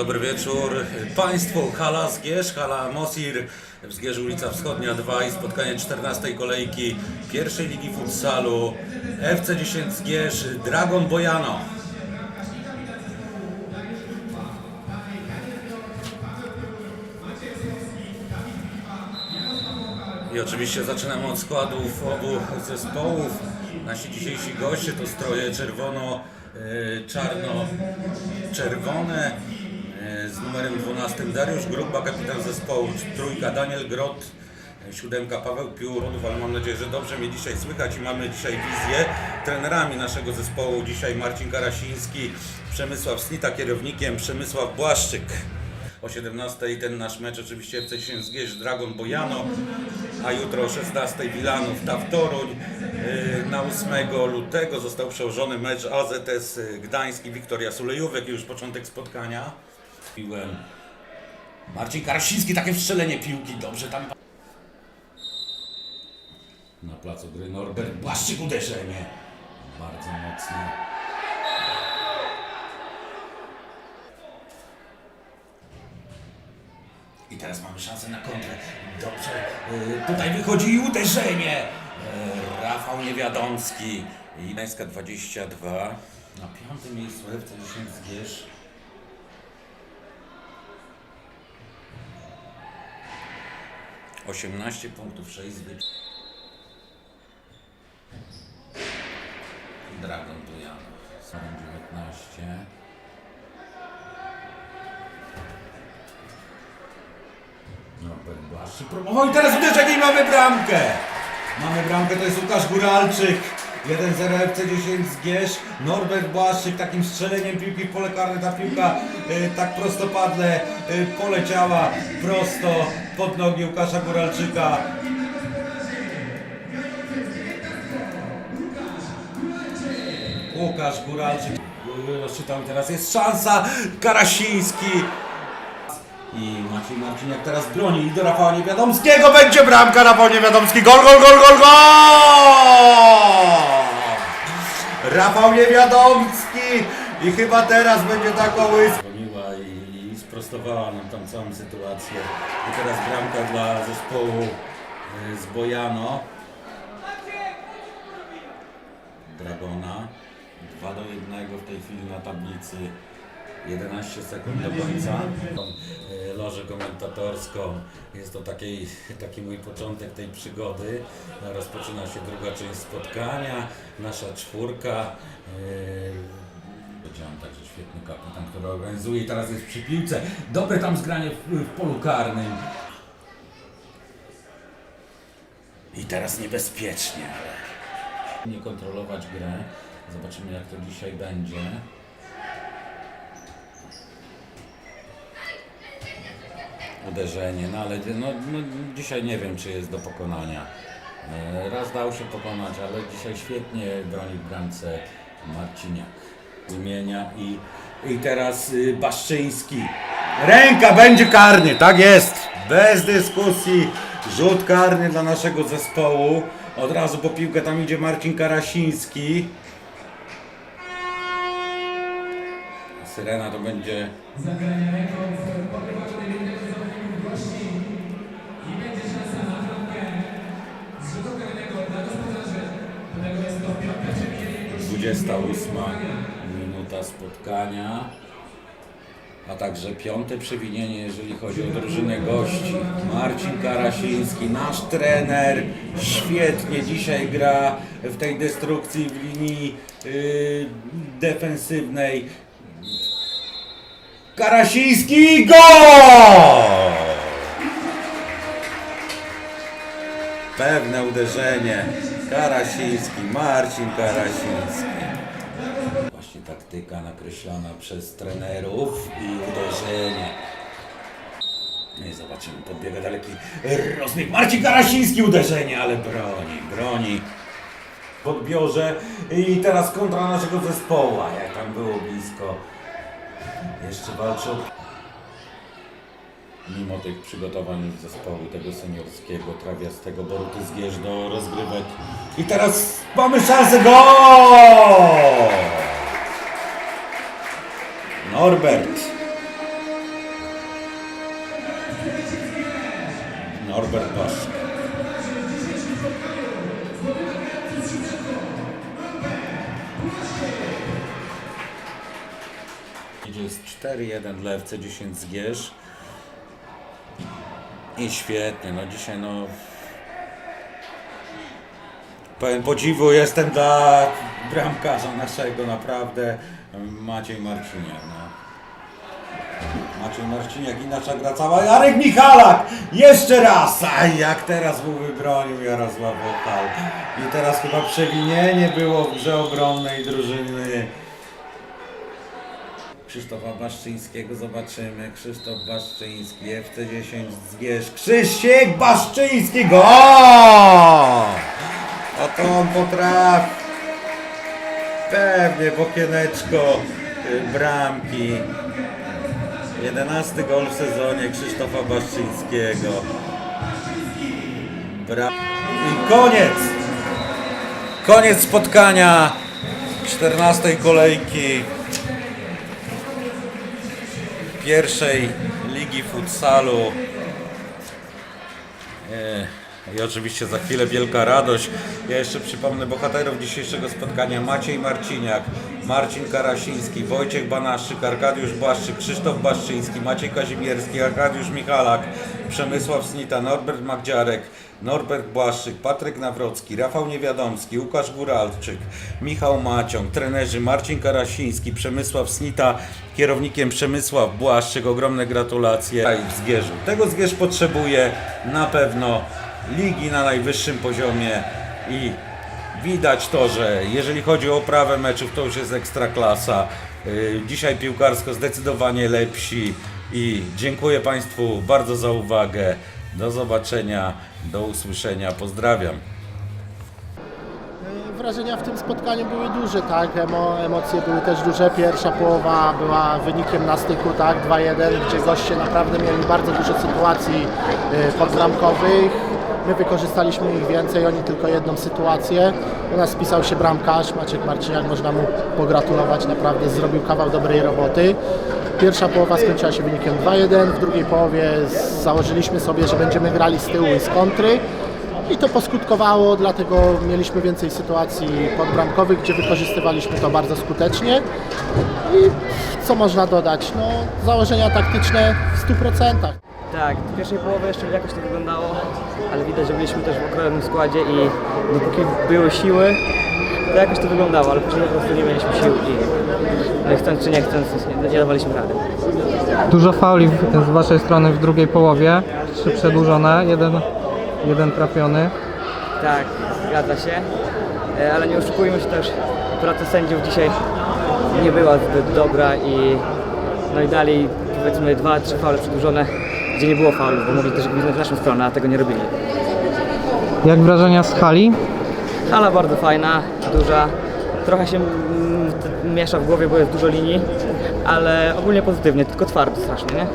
Dobry wieczór Państwu. Hala Zgierz, hala Mosir w Zgierzu ulica Wschodnia 2 i spotkanie 14 kolejki pierwszej ligi futsalu FC 10 Zgierz Dragon Bojano. I oczywiście zaczynamy od składów obu zespołów. Nasi dzisiejsi goście to stroje czerwono-czarno-czerwone e, z numerem 12 Dariusz Gruba, kapitan zespołu, trójka Daniel Grot, siódemka Paweł Pióronów, ale mam nadzieję, że dobrze mnie dzisiaj słychać i mamy dzisiaj wizję. Trenerami naszego zespołu dzisiaj Marcin Karasiński, Przemysław Snita, kierownikiem Przemysław Błaszczyk. O 17 ten nasz mecz oczywiście FC Zgierz Dragon Bojano, a jutro o 16 Wilanów TAW Toruń. Yy, Na 8 lutego został przełożony mecz AZS Gdański Wiktoria Sulejówek już początek spotkania. Piłem Marcin Karasiński, takie wstrzelenie piłki, dobrze tam. Na placu gry Norbert Błaszczyk uderzenie. Bardzo mocne. I teraz mamy szansę na kontrę. Dobrze. y, Tutaj wychodzi i uderzenie. Y, Rafał Niewiadomski. I Gdańska 22. Na piątym miejscu FC 10 Zgierz. Osiemnaście punktów, 6 zwycięstw. Dragon Bujano. Są 19. Norbert Błaszczyk próbował i teraz uderzenie i mamy bramkę! Mamy bramkę, to jest Łukasz Góralczyk. 1-0 FC 10 Zgierz. Norbert Błaszczyk takim strzeleniem piłki w pole karne. Ta piłka y, tak prostopadle y, poleciała prosto pod nogi Łukasza Góralczyka. Łukasz Góralczyk. Rozczytam teraz, jest szansa. Karasiński. I Maciej Marciniak teraz broni i do Rafała Niewiadomskiego będzie bramka Rafał Niewiadomski. Gol, gol, gol, gol, gol! Rafał Niewiadomski i chyba teraz będzie taką łyską. Sprostowała nam tam całą sytuację. I teraz bramka dla zespołu y, z Bojano. Dragona. 2 do 1 w tej chwili na tablicy. 11 sekund do końca. E, Lożę komentatorską. Jest to taki, taki mój początek tej przygody. Rozpoczyna się druga część spotkania. Nasza czwórka. Powiedziałem także świetny kapitan, który organizuje i teraz jest przy piłce. Dobre tam zgranie w, w polu karnym. I teraz niebezpiecznie, ale nie kontrolować grę. Zobaczymy jak to dzisiaj będzie. Uderzenie, no ale no, no, dzisiaj nie wiem czy jest do pokonania. E, Raz dał się pokonać, ale dzisiaj świetnie broni w bramce Marciniak. Zmienia i, i teraz y, Baszczyński. Ręka będzie karny, tak jest. Bez dyskusji. Rzut karny dla naszego zespołu. Od razu po piłkę tam idzie Marcin Karasiński. Syrena to będzie zagrania i będzie szansa na z rzutu karnego dla gospodarzy, którego jest to piątka przemienienie 28 spotkania, a także piąte przewinienie, jeżeli chodzi o drużynę gości. Marcin Karasiński, nasz trener, świetnie dzisiaj gra w tej destrukcji w linii yy, defensywnej. Karasiński gol! Pewne uderzenie. Karasiński, Marcin Karasiński. Właśnie taktyka nakreślona przez trenerów i uderzenie. No i zobaczymy, podbiega daleki rozbieg. Marcin Karasiński uderzenie, ale broni, broni. W odbiorze i teraz kontra naszego zespołu. A jak tam było blisko. Jeszcze walczą. Mimo tych przygotowań zespołu tego seniorskiego, trawiastego Boruty Zgierz do rozgrywek. I teraz mamy szansę, gol! Norbert. Norbert Bosch. Jest 4-1 dla FC 10 Zgierz. I świetnie, no dzisiaj no... Pełen podziwu jestem dla bramkarza naszego, naprawdę Maciej Marciniak. No. Maciej Marciniak i nasza gra cała. Jarek Michalak! Jeszcze raz! Aj, jak teraz mu wybronił Jarosław Okal. I teraz chyba przewinienie było w grze obronnej drużyny. Krzysztofa Baszczyńskiego zobaczymy. Krzysztof Baszczyński, FC10 Zgierz. Krzysiek Baszczyński! Gol! Oto on potrafi. Pewnie w okieneczko y, bramki. 11 gol w sezonie Krzysztofa Baszczyńskiego. Bra I koniec! Koniec spotkania 14 kolejki pierwszej ligi futsalu. I oczywiście za chwilę wielka radość. Ja jeszcze przypomnę bohaterów dzisiejszego spotkania. Maciej Marciniak, Marcin Karasiński, Wojciech Banaszczyk, Arkadiusz Błaszczyk, Krzysztof Baszczyński, Maciej Kazimierski, Arkadiusz Michalak, Przemysław Snita, Norbert Magdziarek, Norbert Błaszczyk, Patryk Nawrocki, Rafał Niewiadomski, Łukasz Góralczyk, Michał Maciąg, trenerzy Marcin Karasiński, Przemysław Snita, kierownikiem Przemysław Błaszczyk, ogromne gratulacje Zgierzu. Tego Zgierz potrzebuje na pewno ligi na najwyższym poziomie i widać to, że jeżeli chodzi o oprawę meczów, to już jest ekstraklasa. Yy, Dzisiaj piłkarsko zdecydowanie lepsi i dziękuję Państwu bardzo za uwagę. Do zobaczenia, do usłyszenia. Pozdrawiam. Wrażenia w tym spotkaniu były duże, tak, Emo, emocje były też duże. Pierwsza połowa była wynikiem na styku, tak, 2-1, gdzie goście naprawdę mieli bardzo dużo sytuacji y, podbramkowych. My wykorzystaliśmy ich więcej, oni tylko jedną sytuację. U nas spisał się bramkarz, Maciek Marciniak, można mu pogratulować, naprawdę zrobił kawał dobrej roboty. Pierwsza połowa skończyła się wynikiem 2-1, w drugiej połowie założyliśmy sobie, że będziemy grali z tyłu i z kontry. I to poskutkowało, dlatego mieliśmy więcej sytuacji podbramkowych, gdzie wykorzystywaliśmy to bardzo skutecznie. I co można dodać? No, założenia taktyczne w 100%. Tak, w pierwszej połowie jeszcze jakoś to wyglądało, ale widać, że byliśmy też w okrojowym składzie i dopóki były siły, to jakoś to wyglądało, ale później po prostu nie mieliśmy sił i i chcąc czy nie chcąc, nie, dawaliśmy rady. Dużo fauli w- z waszej strony w drugiej połowie, trzy przedłużone, jeden, jeden trafiony. Tak, zgadza się, E, ale nie oszukujmy się też, praca sędziów dzisiaj nie była zbyt dobra i no i dali powiedzmy dwa, trzy faule przedłużone, gdzie nie było faulu, bo mogli też gwizdnąć w naszą stronę, a tego nie robili. Jak wrażenia z hali? Hala bardzo fajna, duża. Trochę się mm, miesza w głowie, bo jest dużo linii, ale ogólnie pozytywnie, tylko twardo strasznie, nie?